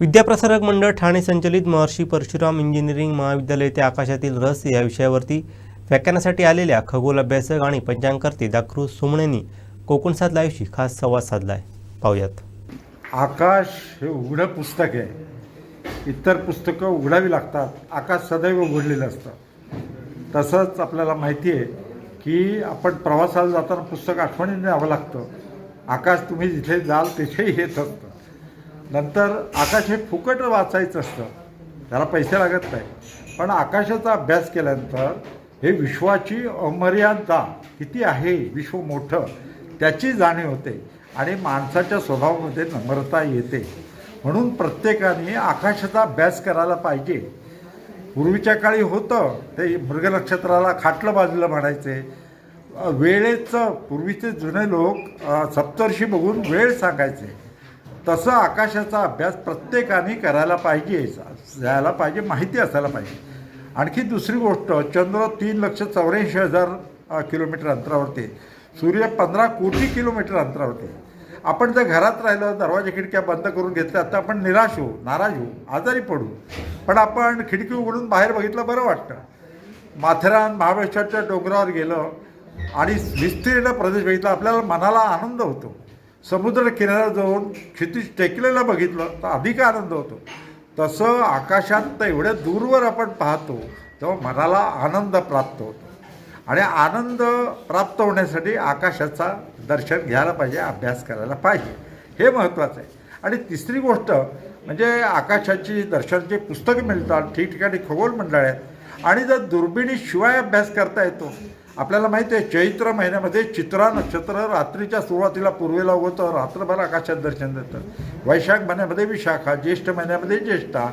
विद्याप्रसारक मंडळ ठाणे संचलित महर्षी परशुराम इंजिनिअरिंग महाविद्यालय ते आकाशातील रस या विषयावरती व्याख्यानासाठी आलेल्या खगोल अभ्यासक आणि पंचांगकर्ते दाखरू सुमणेंनी कोकण सात लाईव्हशी खास संवाद साधलाय. पाहूयात. आकाश हे उघडं पुस्तक आहे. इतर पुस्तकं उघडावी लागतात. आकाश सदैव उघडलेलं असतं. तसंच आपल्याला माहिती आहे की आपण प्रवासाला जाताना पुस्तक आठवणीने द्यावं लागतं. आकाश तुम्ही जिथे जाल तिथेही येत असतं. नंतर आकाश हे फुकट वाचायचं असतं. त्याला पैसे लागत नाही. पण आकाशाचा अभ्यास केल्यानंतर हे विश्वाची अमर्यादा किती आहे विश्व मोठं त्याची जाणीव होते आणि माणसाच्या स्वभावामध्ये नम्रता येते. म्हणून प्रत्येकाने आकाशाचा अभ्यास करायला पाहिजे. पूर्वीच्या काळी होतं ते मृग नक्षत्राला खाटलं बाजूला म्हणायचे. वेळेचं पूर्वीचे जुने लोक सप्तर्षी बघून वेळ सांगायचे. तसं आकाशाचा अभ्यास प्रत्येकाने करायला पाहिजे जायला पाहिजे माहिती असायला पाहिजे. आणखी दुसरी गोष्ट चंद्र तीन लक्ष चौऱ्याऐंशी हजार किलोमीटर अंतरावरती सूर्य पंधरा कोटी किलोमीटर अंतरावरती आहे. आपण जर घरात राहिलं दरवाजा खिडक्या बंद करून घेतल्या तर आपण निराश होऊ नाराज होऊ आजारी पडू. पण आपण खिडकी उघडून बाहेर बघितलं बरं वाटतं. माथेरान महाबळेश्वरच्या डोंगरावर गेलं आणि विस्तीर्ण प्रदेश बघितला आपल्याला मनाला आनंद होतो. समुद्र किनाऱ्यावर जाऊन क्षितिज टेकलेला बघितलं तर अधिक आनंद होतो. तसं आकाशात तर एवढ्या दूरवर आपण पाहतो तेव्हा मनाला आनंद प्राप्त होतो. आणि आनंद प्राप्त होण्यासाठी आकाशाचा दर्शन घ्यायला पाहिजे अभ्यास करायला पाहिजे. हे महत्त्वाचं आहे. आणि तिसरी गोष्ट म्हणजे आकाशाची दर्शनाची पुस्तकं मिळतात ठिकठिकाणी खगोल मंडळ आहेत. आणि जर दुर्बिणीशिवाय अभ्यास करता येतो आपल्याला माहिती आहे चैत्र महिन्यामध्ये चित्रा नक्षत्र रात्रीच्या सुरुवातीला पूर्वेला उगवतं रात्रभर आकाशात दर्शन देतं. वैशाख महिन्यामध्ये विशाखा ज्येष्ठ महिन्यामध्ये ज्येष्ठा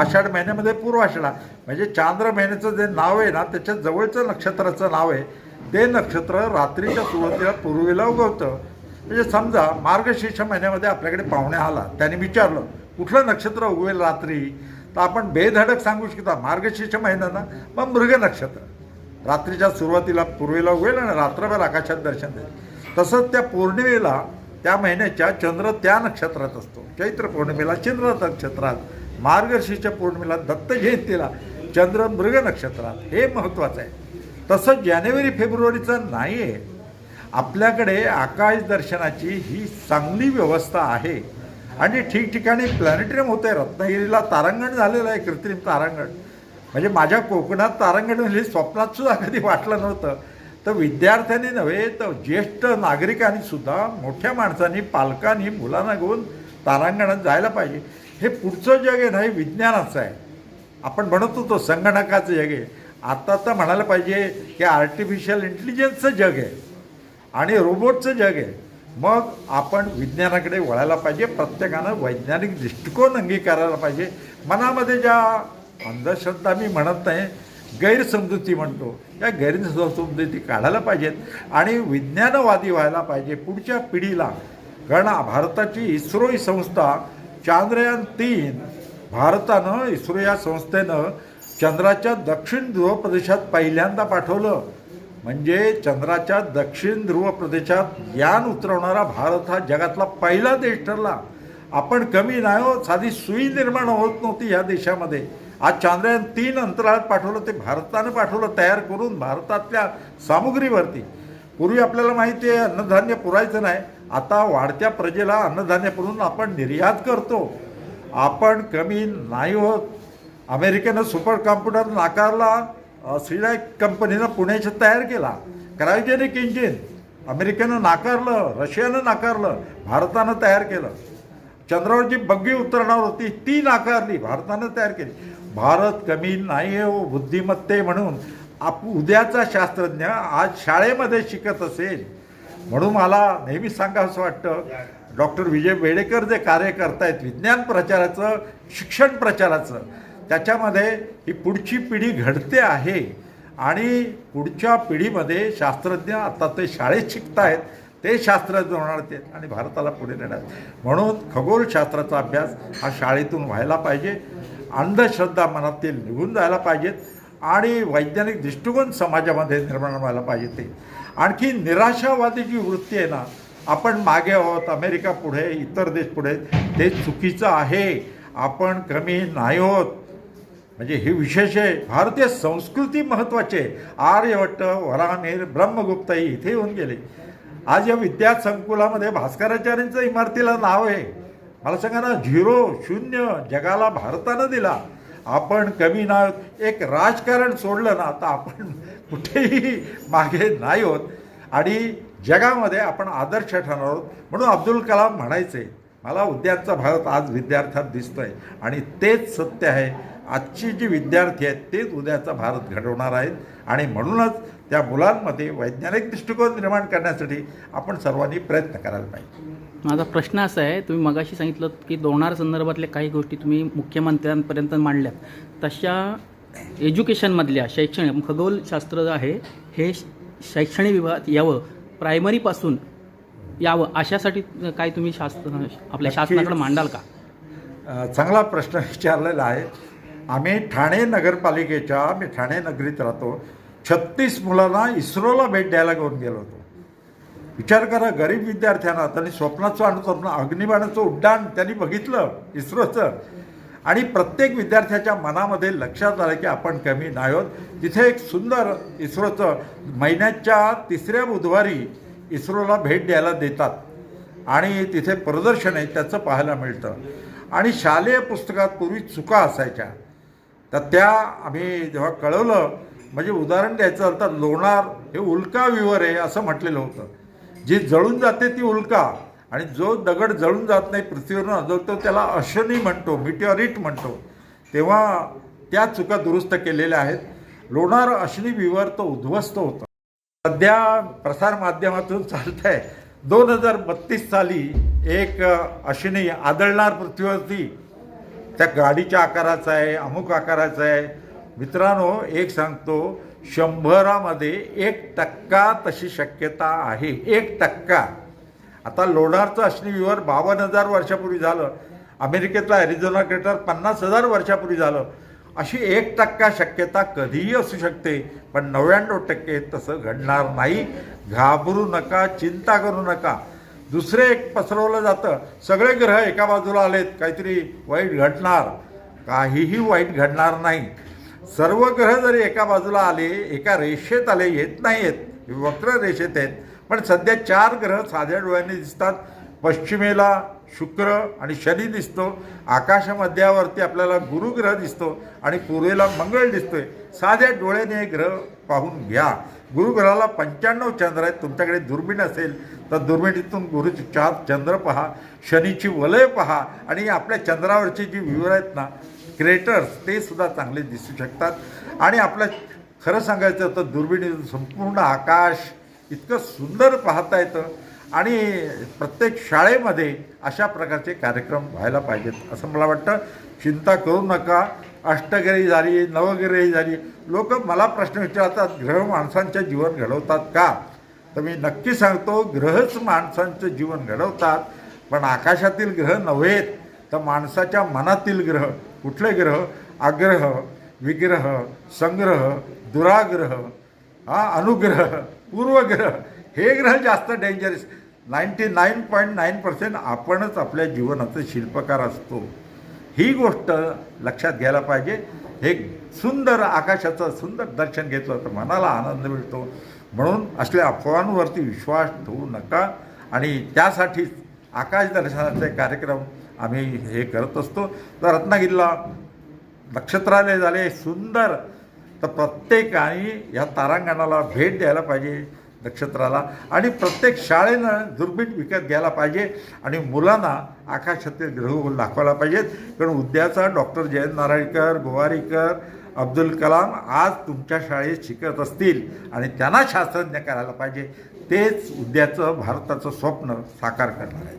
आषाढ महिन्यामध्ये पूर्वाषाढा. म्हणजे चांद्र महिन्याचं जे नाव आहे ना त्याच्या जवळचं नक्षत्राचं नाव आहे ते नक्षत्र रात्रीच्या सुरुवातीला पूर्वेला उगवतं. म्हणजे समजा मार्गशीर्ष महिन्यामध्ये आपल्याकडे पाहुणे आला त्याने विचारलं कुठलं नक्षत्र उगवेल रात्री? तर आपण बेधडक सांगू शकता मार्गशीर्ष महिन्यानं मग मृग नक्षत्र. रात्रीच्या सुरुवातीला पूर्वेला उगवेल आणि रात्रभर आकाशात दर्शन देईल. तसंच त्या पौर्णिमेला त्या महिन्याच्या चंद्र त्या नक्षत्रात असतो. चैत्र पौर्णिमेला चंद्र नक्षत्रात मार्गशीर्ष पौर्णिमेला दत्त जयंतीला चंद्र मृग नक्षत्रात. हे महत्त्वाचं आहे. तसं जानेवारी फेब्रुवारीचं नाही आहे आपल्याकडे आकाश दर्शनाची ही चांगली व्यवस्था आहे. आणि ठिकठिकाणी प्लॅनेटरियम होतं आहे रत्नागिरीला तारांगण झालेलं आहे कृत्रिम तारांगण. म्हणजे माझ्या कोकणात तारांगण म्हणजे स्वप्नात सुद्धा कधी वाटलं नव्हतं. तर विद्यार्थ्यांनी नव्हे तर ज्येष्ठ नागरिकांनी सुद्धा मोठ्या माणसांनी पालकांनी मुलांना घेऊन तारांगणात जायला पाहिजे. हे पुढचं जग आहे ना हे विज्ञानाचं आहे. आपण म्हणत होतो संगणकाचं जग आहे. आता तर म्हणायला पाहिजे की आर्टिफिशियल इंटेलिजन्सचं जग आहे. आणि रोबोटचं जग आहे. मग आपण विज्ञानाकडे वळायला पाहिजे. प्रत्येकानं वैज्ञानिक दृष्टिकोन अंगीकारायला पाहिजे. मनामध्ये ज्या अंधश्रद्धा मी म्हणत नाही गैरसमजुती म्हणतो. या गैरसमजुती काढायला पाहिजेत आणि विज्ञानवादी व्हायला पाहिजे. पुढच्या पिढीला कारण भारताची इस्रो ही संस्था चांद्रयान तीन भारतानं इस्रो या संस्थेनं चंद्राच्या दक्षिण ध्रुव प्रदेशात पहिल्यांदा पाठवलं. म्हणजे चंद्राच्या दक्षिण ध्रुव प्रदेशात यान उतरवणारा भारत हा जगातला पहिला देश ठरला. आपण कमी नाही हो साधी सुई निर्माण होत नव्हती या देशामध्ये. आज चांद्रयान तीन अंतराळात पाठवलं ते भारतानं पाठवलं तयार करून भारतातल्या सामुग्रीवरती. पूर्वी आपल्याला माहिती आहे अन्नधान्य पुरायचं नाही. आता वाढत्या प्रजेला अन्नधान्य पुरून आपण निर्यात करतो. आपण कमी नाही होत. अमेरिकेनं सुपर कॉम्प्युटर नाकारला श्रीलाईक कंपनीनं पुण्याच्या तयार केला. क्रायोजेनिक इंजिन अमेरिकेनं नाकारलं रशियानं नाकारलं भारतानं तयार केलं. चंद्रावर जी बग्गी उतरणार होती ती नाकारली भारतानं तयार केली. भारत कमी नाही आहे हो बुद्धिमत्ते म्हणून. आप उद्याचा शास्त्रज्ञ आज शाळेमध्ये शिकत असेल. म्हणून मला नेहमी सांगावंसं वाटतं डॉक्टर विजय वेडेकर जे कार्य करतायत विज्ञान प्रचाराचं शिक्षण प्रचाराचं त्याच्यामध्ये ही पुढची पिढी घडते आहे. आणि पुढच्या पिढीमध्ये शास्त्रज्ञ आता ते शाळेत शिकतायत ते शास्त्रज्ञ होणार ते आणि भारताला पुढे नेणार. म्हणून खगोलशास्त्राचा अभ्यास हा शाळेतून व्हायला पाहिजे. अंधश्रद्धा मनातील निघून जायला पाहिजेत आणि वैज्ञानिक दृष्टिकोन समाजामध्ये निर्माण व्हायला पाहिजे ते. आणखी निराशावादी जी वृत्ती आहे ना आपण मागे आहोत अमेरिका पुढे इतर देश पुढे ते चुकीचं आहे. आपण कमी नाही होत. म्हणजे हे विशेष आहे. भारतीय संस्कृती महत्त्वाची आहे. आर्यभट्ट वरामीर ब्रह्मगुप्त इथे येऊन गेले. आज या विद्या संकुलामध्ये भास्कराचार्यांचं इमारतीला नाव आहे. मला सांगा ना झिरो शून्य जगाला भारतानं दिला. आपण कमी नाही एक राजकारण सोडलं ना तर आपण कुठेही मागे नाही होत. आणि जगामध्ये आपण आदर्श ठरणार आहोत. म्हणून अब्दुल कलाम म्हणायचे मला उद्याचा भारत आज विद्यार्थ्यात दिसतोय. आणि तेच सत्य आहे. आजची जी विद्यार्थी आहेत तेच उद्याचा भारत घडवणार आहेत. आणि म्हणूनच त्या मुलांमध्ये वैज्ञानिक दृष्टिकोन निर्माण करण्यासाठी आपण सर्वांनी प्रयत्न करायला पाहिजे. माझा प्रश्न असा आहे तुम्ही मगाशी सांगितलं की दोणार संदर्भातल्या काही गोष्टी तुम्ही मुख्यमंत्र्यांपर्यंत मांडल्यात. तशा एज्युकेशनमधल्या शैक्षणिक खगोलशास्त्र जे आहे हे शैक्षणिक विभागात यावं प्रायमरीपासून यावं अशासाठी काय तुम्ही शास्त्र आपल्या शासनाकडे मांडाल का? चांगला प्रश्न विचारलेला आहे. आम्ही ठाणे नगरपालिकेच्या मी ठाणे नगरीत राहतो. छत्तीस मुलांना इस्रोला भेट द्यायला घेऊन गेलो होतो. विचार करा गरीब विद्यार्थ्यांना त्यांनी स्वप्नाचं आणि अग्निबाणाचं उड्डाण त्यांनी बघितलं इस्रोचं. आणि प्रत्येक विद्यार्थ्याच्या मनामध्ये लक्षात आलं की आपण कमी नाही आहोत तिथे एक सुंदर इस्रोचं महिन्याच्या तिसऱ्या बुधवारी इस्रोला भेट द्यायला देतात. आणि तिथे प्रदर्शन आहे त्याचं पाहायला मिळतं. आणि शालेय पुस्तकात पूर्वी चुका असायच्या. तर त्या आम्ही जेव्हा कळवलं म्हणजे उदाहरण द्यायचं झालं तर लोणार हे उल्का विवर आहे असं म्हटलेलं होतं. जी जळून जाते ती उल्का आणि जो दगड जळून जात नाही पृथ्वीवरून आदळतो त्याला अशनी म्हणतो मिटिऑरिट म्हणतो. तेव्हा त्या चुका दुरुस्त केलेल्या आहेत. लोणार अशनी विवर तो उद्ध्वस्त होतं. सध्या प्रसारमाध्यमातून चालत आहे दोन हजार बत्तीस साली एक अश्विनी आदळणार पृथ्वीवरती. त्या गाडीच्या आकाराचा आहे अमुक आकाराचा आहे. मित्रांनो एक सांगतो शंभरामध्ये एक टक्का तशी शक्यता आहे. एक टक्का. आता लोणारचं अश्निविवर बावन्न हजार वर्षापूर्वी झालं. अमेरिकेतला ॲरिझोना क्रेटर पन्नास हजार वर्षापूर्वी झालं. अशी एक टक्का शक्यता कधीही असू शकते पण नव्याण्णव टक्के तसं घडणार नाही. घाबरू नका चिंता करू नका. दुसरे एक पसरवलं जातं. सगळे ग्रह एका बाजूला आलेत. काहीतरी वाईट घडणार. काहीही वाईट घडणार नाही. सर्व ग्रह जरी एका बाजूला आले एका रेषेत आले येत नाही आहेत वक्र रेषेत आहेत पण सध्या चार ग्रह साध्या डोळ्याने दिसतात. पश्चिमेला शुक्र आणि शनी दिसतो. आकाशमध्यावरती आपल्याला गुरुग्रह दिसतो आणि पूर्वेला मंगळ दिसतोय. साध्या डोळ्याने हे ग्रह पाहून घ्या. गुरुग्रहाला पंच्याण्णव चंद्र आहेत. तुमच्याकडे दुर्बीण असेल तर दुर्बिणीतून गुरुचे चार चंद्र पहा. शनीची वलय पहा. आणि आपल्या चंद्रावरची जी विवर आहेत ना क्रेटर्स ते सुद्धा चांगले दिसू शकतात. आणि आपल्या खरं सांगायचं तर दुर्बिणीतून संपूर्ण आकाश इतकं सुंदर पाहता येतं. आणि प्रत्येक शाळेमध्ये अशा प्रकारचे कार्यक्रम व्हायला पाहिजेत असं मला वाटतं. चिंता करू नका. अष्टगिरी झाली नवगिरी झाली. लोक मला प्रश्न विचारतात ग्रह माणसांचं जीवन घडवतात का? तर मी नक्की सांगतो ग्रहच माणसांचं जीवन घडवतात पण आकाशातील ग्रह नव्हेत तर माणसाच्या मनातील ग्रह कुठले ग्रह? आग्रह विग्रह संग्रह दुराग्रह हा अनुग्रह पूर्वग्रह हे ग्रह जास्त dangerous ninety nine point nine percent आपणच आपल्या जीवनाचं शिल्पकार असतो. ही गोष्ट लक्षात घ्यायला पाहिजे. हे सुंदर आकाशाचं सुंदर दर्शन घेतलं तर मनाला आनंद मिळतो. म्हणून असल्या अफवांवरती विश्वास ठेवू नका. आणि त्यासाठीच आकाश दर्शनाचे कार्यक्रम आम्ही हे करत असतो. तर रत्नागिरीला नक्षत्रालय झाले सुंदर. तर प्रत्येकाने या तारांगणाला भेट द्यायला पाहिजे नक्षत्राला. आणि प्रत्येक शाळेनं दुर्बीण विकत घ्यायला पाहिजे. आणि मुलांना आकाशातील ग्रह दाखवायला पाहिजेत. कारण उद्याचा डॉक्टर जयंत नारायणकर गोवारीकर अब्दुल कलाम आज तुमच्या शाळेत शिकत असतील. आणि त्यांना शास्त्रज्ञ करायला पाहिजे. तेच उद्याचं भारताचं स्वप्न साकार करणार आहे